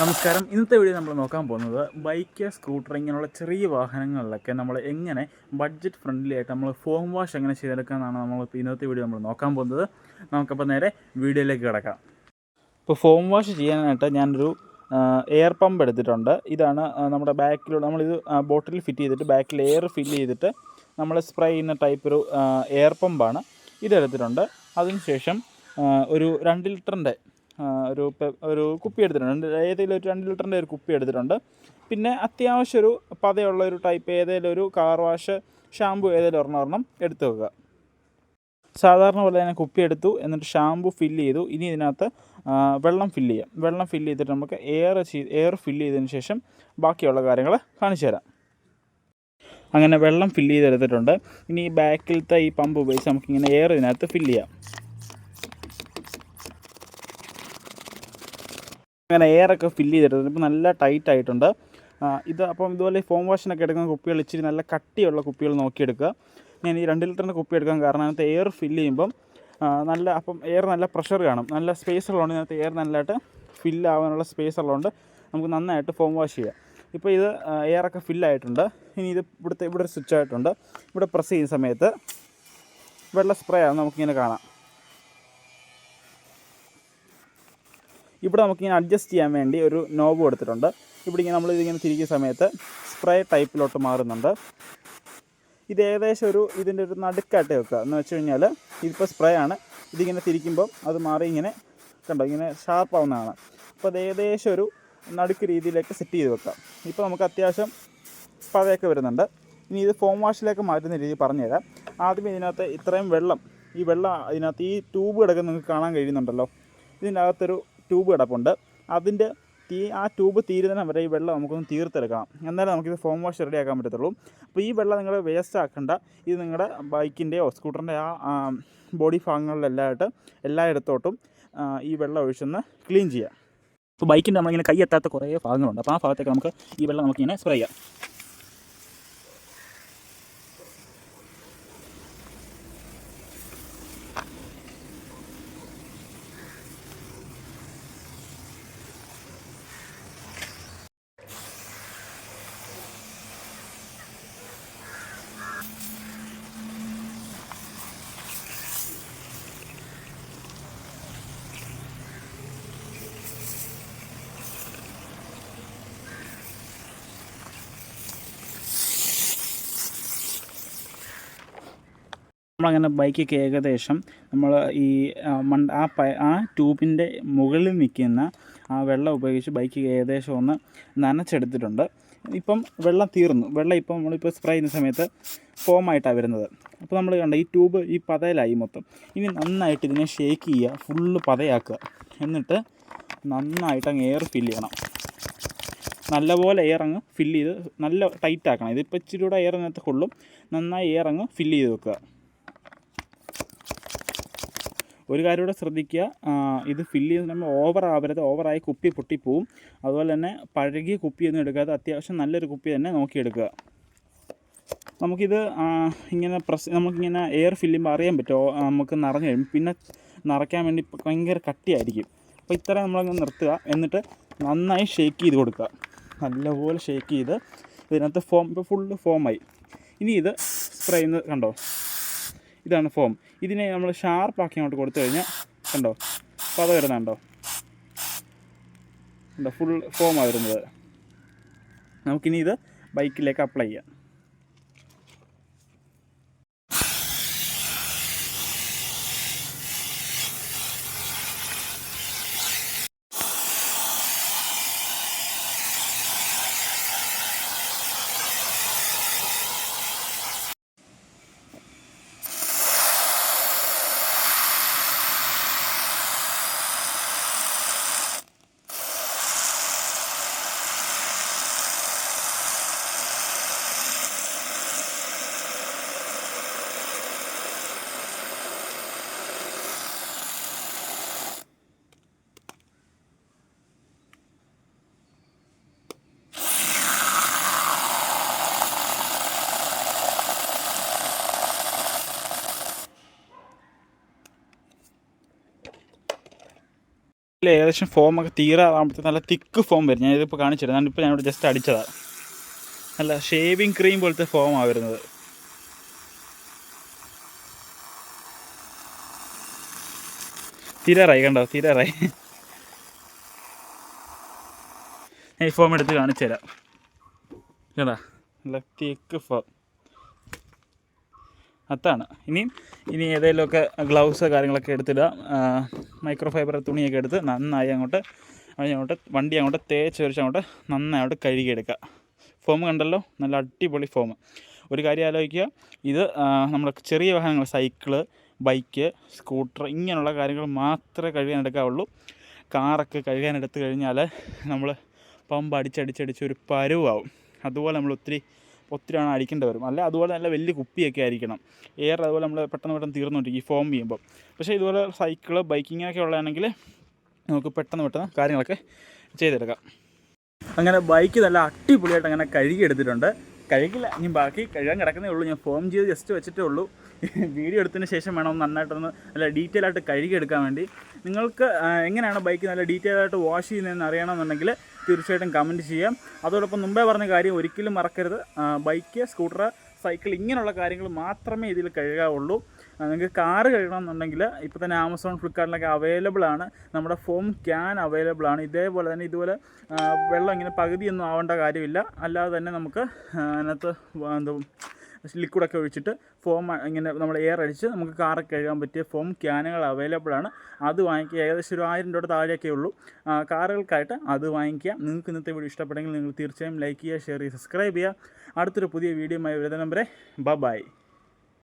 നമസ്കാരം. ഇന്നത്തെ വീഡിയോ നമ്മൾ നോക്കാൻ പോകുന്നത് ബൈക്ക് സ്കൂട്ടർ ഇങ്ങനെയുള്ള ചെറിയ വാഹനങ്ങളിലൊക്കെ നമ്മൾ എങ്ങനെ ബഡ്ജറ്റ് ഫ്രണ്ട്ലി ആയിട്ട് നമ്മൾ ഫോം വാഷ് എങ്ങനെ ചെയ്തെടുക്കാമെന്നാണ് നമ്മൾ ഇന്നത്തെ വീഡിയോ നമ്മൾ നോക്കാൻ പോകുന്നത്. നമുക്കപ്പോൾ നേരെ വീഡിയോയിലേക്ക് കിടക്കാം. ഇപ്പോൾ ഫോം വാഷ് ചെയ്യാനായിട്ട് ഞാനൊരു എയർ പമ്പ് എടുത്തിട്ടുണ്ട്. ഇതാണ് നമ്മുടെ ബാക്കിലുള്ള നമ്മളിത് ബോട്ടിൽ ഫിറ്റ് ചെയ്തിട്ട് ബാക്കിൽ എയർ ഫില്ല് ചെയ്തിട്ട് നമ്മൾ സ്പ്രേ ചെയ്യുന്ന ടൈപ്പ് ഒരു എയർ പമ്പാണ് ഇതെടുത്തിട്ടുണ്ട്. അതിനുശേഷം ഒരു രണ്ട് ലിറ്ററിന്റെ ഒരു ഒരു കുപ്പി എടുത്തിട്ടുണ്ട്. ഏതെങ്കിലും ഒരു രണ്ട് ലിറ്ററിന്റെ ഒരു കുപ്പി എടുത്തിട്ടുണ്ട്. പിന്നെ അത്യാവശ്യം ഒരു പതയുള്ള ഒരു ടൈപ്പ് ഏതെങ്കിലും ഒരു കാർ വാഷ് ഷാമ്പു ഏതെങ്കിലും ഒരെണ്ണം ഒരെണ്ണം എടുത്ത് വെക്കുക. സാധാരണ പോലെ തന്നെ കുപ്പി എടുത്തു എന്നിട്ട് ഷാമ്പു ഫില്ല് ചെയ്തു. ഇനി ഇതിനകത്ത് വെള്ളം ഫില്ല് ചെയ്യാം. വെള്ളം ഫില്ല് ചെയ്തിട്ട് നമുക്ക് എയർ എയർ ഫില്ല് ചെയ്തതിന് ശേഷം ബാക്കിയുള്ള കാര്യങ്ങൾ കാണിച്ചു തരാം. അങ്ങനെ വെള്ളം ഫില്ല് ചെയ്തെടുത്തിട്ടുണ്ട്. ഇനി ഈ ബാക്കിലത്തെ ഈ പമ്പ് ഉപയോഗിച്ച് നമുക്കിങ്ങനെ എയർ ഇതിനകത്ത് ഫില്ല് ചെയ്യാം. അങ്ങനെ എയറൊക്കെ ഫില്ല് ചെയ്തിട്ടുണ്ട്. ഇപ്പോൾ നല്ല ടൈറ്റ് ആയിട്ടുണ്ട്. ഇത് അപ്പം ഇതുപോലെ ഫോം വാഷിനൊക്കെ എടുക്കുന്ന കുപ്പികൾ ഇച്ചിരി നല്ല കട്ടിയുള്ള കുപ്പികൾ നോക്കിയെടുക്കുക. ഞാൻ ഈ രണ്ട് ലിറ്ററിന്റെ കുപ്പി എടുക്കാൻ കാരണം അതിനകത്ത് എയർ ഫില്ല് ചെയ്യുമ്പം നല്ല അപ്പം എയർ നല്ല പ്രഷർ കാണും. നല്ല സ്പേസ് ഉള്ളതുകൊണ്ട് ഇതിനകത്ത് എയർ നല്ലതായിട്ട് ഫില്ല് ആവാനുള്ള സ്പേസ് ഉള്ളതുകൊണ്ട് നമുക്ക് നന്നായിട്ട് ഫോം വാഷ് ചെയ്യാം. ഇപ്പോൾ ഇത് എയറൊക്കെ ഫില്ലായിട്ടുണ്ട് ഇനി ഇത് ഇവിടുത്തെ ഇവിടെ ഒരു സ്വിച്ച് ആയിട്ടുണ്ട്. ഇവിടെ പ്രസ് ചെയ്യുന്ന സമയത്ത് വെള്ള സ്പ്രേ ആണ് നമുക്കിങ്ങനെ കാണാം. ഇവിടെ നമുക്കിങ്ങനെ അഡ്ജസ്റ്റ് ചെയ്യാൻ വേണ്ടി ഒരു നോബ് കൊടുത്തിട്ടുണ്ട്. ഇവിടെ ഇങ്ങനെ നമ്മൾ ഇതിങ്ങനെ തിരിക്കുന്ന സമയത്ത് സ്പ്രേ ടൈപ്പിലോട്ട് മാറുന്നുണ്ട്. ഇത് ഏകദേശം ഒരു ഇതിന്റെ ഒരു നടുക്കായിട്ട് വെക്കുക. എന്ന് വെച്ച് കഴിഞ്ഞാൽ ഇതിപ്പോൾ സ്പ്രേ ആണ്. ഇതിങ്ങനെ തിരിക്കുമ്പം അത് മാറി ഇങ്ങനെ കണ്ടോ? ഇങ്ങനെ ഷാർപ്പാവുന്നതാണ് അപ്പോൾ അത് ഏകദേശം ഒരു നടുക്ക് രീതിയിലേക്ക് സെറ്റ് ചെയ്ത് വെക്കാം. ഇപ്പോൾ നമുക്ക് അത്യാവശ്യം പതയൊക്കെ വരുന്നുണ്ട്. ഇനി ഇത് ഫോം വാഷിലേക്ക് മാറ്റുന്ന രീതി പറഞ്ഞുതരാം. ആദ്യം ഇതിനകത്ത് ഇത്രയും വെള്ളം ഈ വെള്ളം ഇതിനകത്ത് ഈ ട്യൂബ് കിടക്കുന്ന നിങ്ങൾക്ക് കാണാൻ കഴിയുന്നുണ്ടല്ലോ. ഇതിന്റെ അകത്തൊരു ട്യൂബ് കിടപ്പുണ്ട്. അതിന്റെ തീ ആ ട്യൂബ് തീരുന്നതിന് വരെ ഈ വെള്ളം നമുക്കൊന്ന് തീർത്തെടുക്കണം. എന്നാലേ നമുക്കിത് ഫോം വാഷ് റെഡിയാക്കാൻ പറ്റത്തുള്ളൂ. അപ്പോൾ ഈ വെള്ളം നിങ്ങൾ വേസ്റ്റ് ആക്കേണ്ട. ഇത് നിങ്ങളുടെ ബൈക്കിന്റെയോ സ്കൂട്ടറിന്റെ ആ ബോഡി ഭാഗങ്ങളിലെല്ലാമായിട്ട് എല്ലായിടത്തോട്ടും ഈ വെള്ളം ഒഴിച്ചൊന്ന് ക്ലീൻ ചെയ്യാം ഇപ്പോൾ ബൈക്കിന്റെ നമ്മളിങ്ങനെ കൈ എത്താത്ത കുറേ ഭാഗങ്ങളുണ്ട്. അപ്പോൾ ആ ഭാഗത്തേക്ക് നമുക്ക് ഈ വെള്ളം നമുക്കിങ്ങനെ സ്പ്രേ ചെയ്യാം. നമ്മളങ്ങനെ ബൈക്കൊക്കെ ഏകദേശം നമ്മൾ ഈ മണ്ട ആ പ ആ ട്യൂബിന്റെ മുകളിൽ നിൽക്കുന്ന ആ വെള്ളം ഉപയോഗിച്ച് ബൈക്ക് ഏകദേശം ഒന്ന് നനച്ചെടുത്തിട്ടുണ്ട്. ഇപ്പം വെള്ളം തീർന്നു. വെള്ളം ഇപ്പം നമ്മളിപ്പോൾ സ്പ്രേ ചെയ്യുന്ന സമയത്ത് ഫോമായിട്ടാണ് വരുന്നത്. അപ്പോൾ നമ്മൾ കണ്ട ഈ ട്യൂബ് ഈ പതയിലായി മൊത്തം. ഇനി നന്നായിട്ട് ഇതിനെ ഷേക്ക് ചെയ്യുക ഫുള്ള് പതയാക്കുക. എന്നിട്ട് നന്നായിട്ട് അങ്ങ് എയർ ഫില്ല് ചെയ്യണം. നല്ലപോലെ എയർ അങ്ങ് ഫില്ല് ചെയ്ത് നല്ല ടൈറ്റ് ആക്കണം. ഇതിപ്പോൾ ഇച്ചിരി കൂടെ എയർ ഇതിനകത്ത് കൊള്ളും. നന്നായി എയർ അങ്ങ് ഫില്ല് ചെയ്ത് വെക്കുക. ഒരു കാര്യം കൂടെ ശ്രദ്ധിക്കുക. ഇത് ഫില്ല് ചെയ്ത് നമ്മൾ ഓവർ ആവരുത് ഓവറായി കുപ്പി പൊട്ടിപ്പോവും. അതുപോലെ തന്നെ പഴകിയ കുപ്പിയൊന്നും എടുക്കാതെ അത്യാവശ്യം നല്ലൊരു കുപ്പി തന്നെ നോക്കിയെടുക്കുക നമുക്കിത് ഇങ്ങനെ പ്രസ് നമുക്കിങ്ങനെ എയർ ഫില്ല് ചെയ്യുമ്പോൾ അറിയാൻ പറ്റുമോ? നമുക്ക് നിറഞ്ഞു കഴിയും പിന്നെ നിറയ്ക്കാൻ വേണ്ടി ഭയങ്കര കട്ടിയായിരിക്കും. അപ്പോൾ ഇത്ര നമ്മളങ്ങ് നിർത്തുക. എന്നിട്ട് നന്നായി ഷേക്ക് ചെയ്ത് കൊടുക്കുക. നല്ലപോലെ ഷേക്ക് ചെയ്ത് ഇതിനകത്ത് ഫോം ഇപ്പോൾ ഫുള്ള് ഫോമായി ഇനി ഇത് സ്പ്രേ ചെയ്യുന്നത് കണ്ടോ? ഇതാണ് ഫോം ഇതിനെ നമ്മൾ ഷാർപ്പാക്കി അങ്ങോട്ട് കൊടുത്തു കഴിഞ്ഞാൽ കണ്ടോ? പത വരുന്നുണ്ടോ കണ്ടോ? ഫുൾ ഫോമാണ് വരുന്നത്. നമുക്കിനി ഇത് ബൈക്കിലേക്ക് അപ്ലൈ ചെയ്യാം. ഏകദേശം ഫോമൊക്കെ തീരാറാകുമ്പോഴത്തെ നല്ല തിക്ക് ഫോം വരും. ഞാൻ ഇതിപ്പോൾ കാണിച്ചിരുന്നു ഞാനിപ്പോൾ ഞാനിവിടെ ജസ്റ്റ് അടിച്ചതാണ് നല്ല ഷേവിങ് ക്രീം പോലത്തെ ഫോമാണ് വരുന്നത്. തീരാറായി കണ്ടോ? തീരാറായി. ഞാൻ ഈ ഫോം എടുത്ത് കാണിച്ചു തരാം കേട്ടാ നല്ല തിക്ക് ഫോം അതാണ് ഇനിയും ഇനി ഏതെങ്കിലുമൊക്കെ ഗ്ലൗസ് കാര്യങ്ങളൊക്കെ എടുത്തിടുക. മൈക്രോ ഫൈബർ തുണിയൊക്കെ എടുത്ത് നന്നായി അങ്ങോട്ട് അങ്ങോട്ട് വണ്ടി അങ്ങോട്ട് തേച്ച് വരച്ച് അങ്ങോട്ട് നന്നായി അങ്ങോട്ട് കഴുകിയെടുക്കുക ഫോം കണ്ടല്ലോ? നല്ല അടിപൊളി ഫോം. ഒരു കാര്യം ആലോചിക്കുക. ഇത് നമ്മുടെ ചെറിയ വാഹനങ്ങൾ സൈക്കിൾ ബൈക്ക് സ്കൂട്ടർ ഇങ്ങനെയുള്ള കാര്യങ്ങൾ മാത്രമേ കഴുകാൻ എടുക്കാവുള്ളൂ കാറൊക്കെ കഴുകാൻ എടുത്തു കഴിഞ്ഞാൽ നമ്മൾ പമ്പ് അടിച്ചടിച്ചടിച്ച് ഒരു പരുവാവും. അതുപോലെ നമ്മൾ ഒത്തിരി ഒത്തിരിയാണ് അടിക്കേണ്ടി വരും അല്ല അതുപോലെ നല്ല വലിയ കുപ്പിയൊക്കെ ആയിരിക്കണം. എയർ അതുപോലെ നമ്മൾ പെട്ടെന്ന് പെട്ടെന്ന് തീർന്നുകൊണ്ടിരിക്കും ഈ ഫോം ചെയ്യുമ്പോൾ പക്ഷേ ഇതുപോലെ സൈക്കിൾ ബൈക്കിങ്ങൊക്കെ ഉള്ളതാണെങ്കിൽ നമുക്ക് പെട്ടെന്ന് പെട്ടെന്ന് കാര്യങ്ങളൊക്കെ ചെയ്തെടുക്കാം. അങ്ങനെ ബൈക്ക് നല്ല അടിപൊളിയായിട്ട് അങ്ങനെ കഴുകി എടുത്തിട്ടുണ്ട് കഴുകില്ല ഇനി ബാക്കി കഴുകാൻ കിടക്കുന്നേ ഉള്ളൂ. ഞാൻ ഫോം ചെയ്ത് ജസ്റ്റ് വെച്ചിട്ടേ ഉള്ളൂ. വീഡിയോ എടുത്തതിന് ശേഷം വേണം ഒന്ന് നന്നായിട്ടൊന്ന് നല്ല ഡീറ്റെയിൽ ആയിട്ട് കഴുകി എടുക്കാൻ വേണ്ടി. നിങ്ങൾക്ക് എങ്ങനെയാണ് ബൈക്ക് നല്ല ഡീറ്റെയിൽ ആയിട്ട് വാഷ് ചെയ്യുന്നതെന്ന് അറിയണമെന്നുണ്ടെങ്കിൽ തീർച്ചയായിട്ടും കമന്റ് ചെയ്യാം. അതോടൊപ്പം മുമ്പേ പറഞ്ഞ കാര്യം ഒരിക്കലും മറക്കരുത്. ബൈക്ക് സ്കൂട്ടർ സൈക്കിൾ ഇങ്ങനെയുള്ള കാര്യങ്ങൾ മാത്രമേ ഇതിൽ കഴുകാവുള്ളൂ. നിങ്ങൾക്ക് കാറ് കഴുകണമെന്നുണ്ടെങ്കിൽ ഇപ്പോൾ തന്നെ ആമസോൺ ഫ്ലിപ്കാർട്ടിലൊക്കെ അവൈലബിൾ ആണ്. നമ്മുടെ ഫോം ക്യാൻ അവൈലബിൾ ആണ്. ഇതേപോലെ തന്നെ ഇതുപോലെ വെള്ളം ഇങ്ങനെ പകുതിയൊന്നും ആവേണ്ട കാര്യമില്ല. അല്ലാതെ തന്നെ നമുക്ക് അതിനകത്ത് എന്താ ലിക്വിഡൊക്കെ ഒഴിച്ചിട്ട് ഫോം ഇങ്ങനെ നമ്മൾ എയർ അടിച്ച് നമുക്ക് കാറൊക്കെ കഴുകാൻ പറ്റിയ ഫോം ക്യാനുകൾ അവൈലബിൾ ആണ്. അത് വാങ്ങിക്കുക. ഏകദേശം ഒരു ആയിരം രൂപയുടെ താഴെയൊക്കെ ഉള്ളൂ. കാറുകൾക്കായിട്ട് അത് വാങ്ങിക്കുക. നിങ്ങൾക്ക് ഇന്നത്തെ വീഡിയോ ഇഷ്ടപ്പെട്ടെങ്കിൽ നിങ്ങൾ തീർച്ചയായും ലൈക്ക് ചെയ്യുക ഷെയർ ചെയ്യുക സബ്സ്ക്രൈബ് ചെയ്യുക. അടുത്തൊരു പുതിയ വീഡിയോ ആയി വരുന്ന നമ്പറെ ബൈ